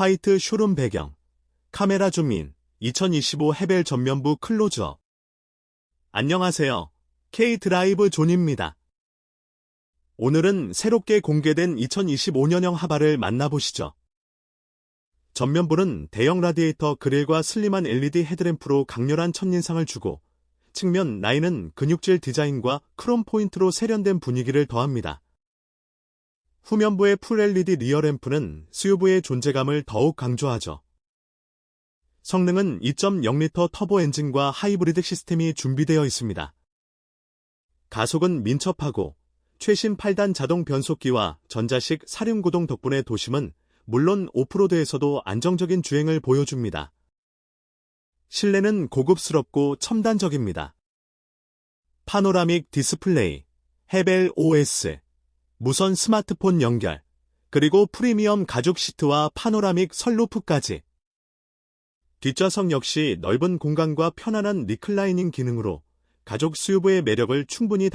화이트 쇼룸 배경, 카메라 줌인, 2025 해벨 전면부 클로즈업. 안녕하세요. K-드라이브 존입니다. 오늘은 새롭게 공개된 2025년형 하바를 만나보시죠. 전면부는 대형 라디에이터 그릴과 슬림한 LED 헤드램프로 강렬한 첫인상을 주고 측면 라인은 근육질 디자인과 크롬 포인트로 세련된 분위기를 더합니다. 후면부의 풀 LED 리어 램프는 SUV의 존재감을 더욱 강조하죠. 성능은 2.0L 터보 엔진과 하이브리드 시스템이 준비되어 있습니다. 가속은 민첩하고 최신 8단 자동 변속기와 전자식 사륜구동 덕분에 도심은 물론 오프로드에서도 안정적인 주행을 보여줍니다. 실내는 고급스럽고 첨단적입니다. 파노라믹 디스플레이, 헤벨 OS, 무선 스마트폰 연결, 그리고 프리미엄 가죽 시트와 파노라믹 선루프까지. 뒷좌석 역시 넓은 공간과 편안한 리클라이닝 기능으로 가족 SUV의 매력을 충분히